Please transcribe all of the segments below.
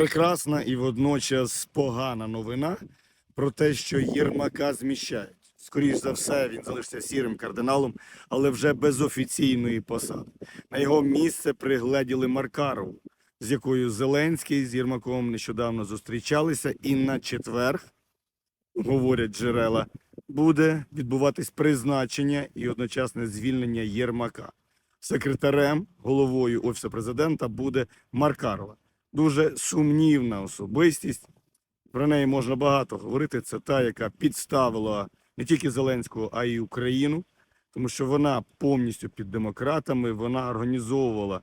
прекрасна і водночас погана новина про те, що Єрмака зміщають. Скоріш за все, він залишиться сірим кардиналом, але вже без офіційної посади. На його місце пригледіли Маркарову, з якою Зеленський з Єрмаком нещодавно зустрічалися, і на четверг, говорять джерела, буде відбуватись призначення і одночасне звільнення Єрмака. Секретарем, головою Офісу президента буде Маркарова. Дуже сумнівна особистість. Про неї можна багато говорити. Це та, яка підставила не тільки Зеленського, а й Україну, тому що вона повністю під демократами, вона організовувала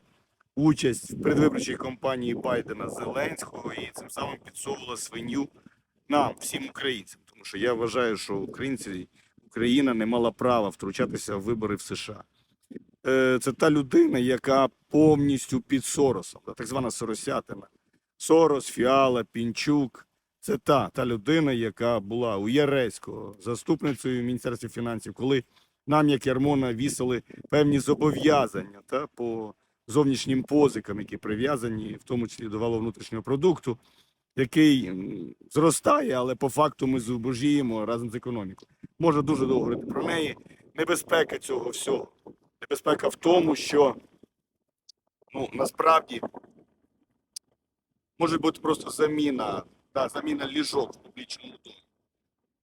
участь в предвиборчій кампанії Байдена Зеленського і цим самим підсовувала свиню нам, всім українцям. Тому що я вважаю, що українці, Україна не мала права втручатися в вибори в США. Е, Це та людина, яка повністю під Соросом, так звана Соросятина. Сорос, Фіала, Пінчук. Це та, та людина, яка була у Яреського заступницею в Міністерстві фінансів, коли нам, як Ярмона, вісили певні зобов'язання та, по зовнішнім позикам, які прив'язані, в тому числі до валового внутрішнього продукту, який зростає, але по факту ми зубожіємо разом з економікою. Можна дуже довго говорити про неї. Небезпека цього всього. Небезпека в тому, що ну, насправді може бути просто заміна, да, заміна ліжок в публічному домі.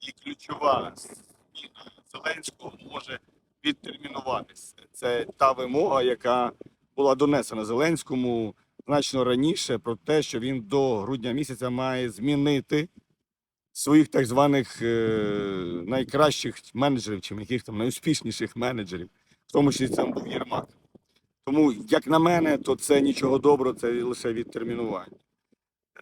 І ключова зміна Зеленського може відтермінуватися. Це та вимога, яка була донесена Зеленському значно раніше про те, що він до грудня місяця має змінити своїх так званих е, найкращих менеджерів, чи яких там найуспішніших менеджерів, тому числі це був Єрмак. Тому, як на мене, то це нічого доброго, це лише відтермінування.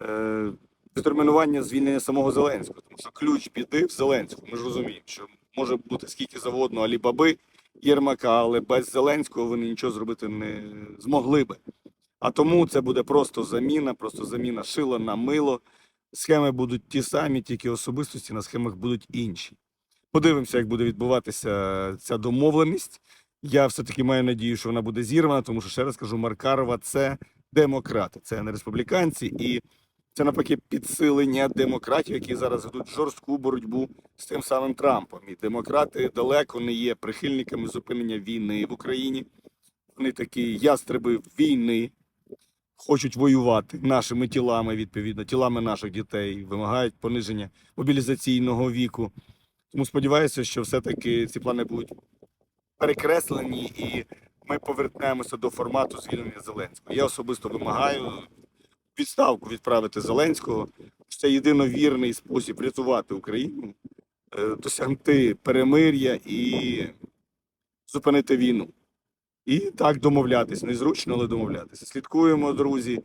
Е, відтермінування звільнення самого Зеленського, тому що ключ біди в Зеленському. Ми ж розуміємо, що може бути скільки завгодно алібаби Єрмака, але без Зеленського вони нічого зробити не змогли би. А тому це буде просто заміна, просто заміна шила на мило. Схеми будуть ті самі, тільки особистості на схемах будуть інші. Подивимося, як буде відбуватися ця домовленість. Я все-таки маю надію, що вона буде зірвана, тому що ще раз кажу, Маркарова це демократи, це не республіканці, і це навпаки підсилення демократів, які зараз ведуть жорстку боротьбу з тим самим Трампом. І демократи далеко не є прихильниками зупинення війни в Україні. Вони такі ястреби війни, хочуть воювати нашими тілами, відповідно, тілами наших дітей, вимагають пониження мобілізаційного віку. Тому сподіваюся, що все-таки ці плани будуть перекреслені і ми повернемося до формату звільнення Зеленського. Я особисто вимагаю відставку відправити Зеленського. Це єдиновірний спосіб рятувати Україну, е, досягти перемир'я і зупинити війну. І так домовлятися. Незручно, але домовлятися. Слідкуємо, друзі.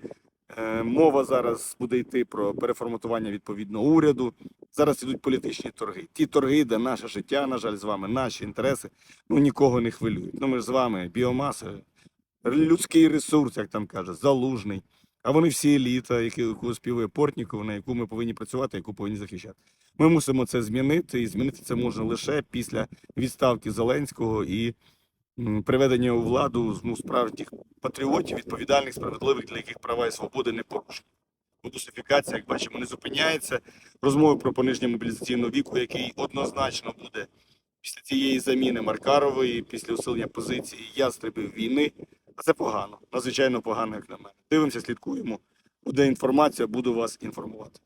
Е, Мова зараз буде йти про переформатування відповідно уряду. Зараз ідуть політичні торги. Ті торги, де наше життя, на жаль, з вами, наші інтереси, ну нікого не хвилюють. Ну ми ж з вами біомаса, людський ресурс, як там каже, залужний. А вони всі еліта, яку співає Портніков, на яку ми повинні працювати, яку повинні захищати. Ми мусимо це змінити, і змінити це можна лише після відставки Зеленського і приведення у владу ну, справжніх патріотів, відповідальних, справедливих, для яких права і свободи не порушені. Бо як бачимо, не зупиняється. Розмови про пониження мобілізаційного віку, який однозначно буде після цієї заміни Маркарової, після усилення позиції ястребів війни. А це погано, надзвичайно погано, як на мене. Дивимося, слідкуємо. Буде інформація, буду вас інформувати.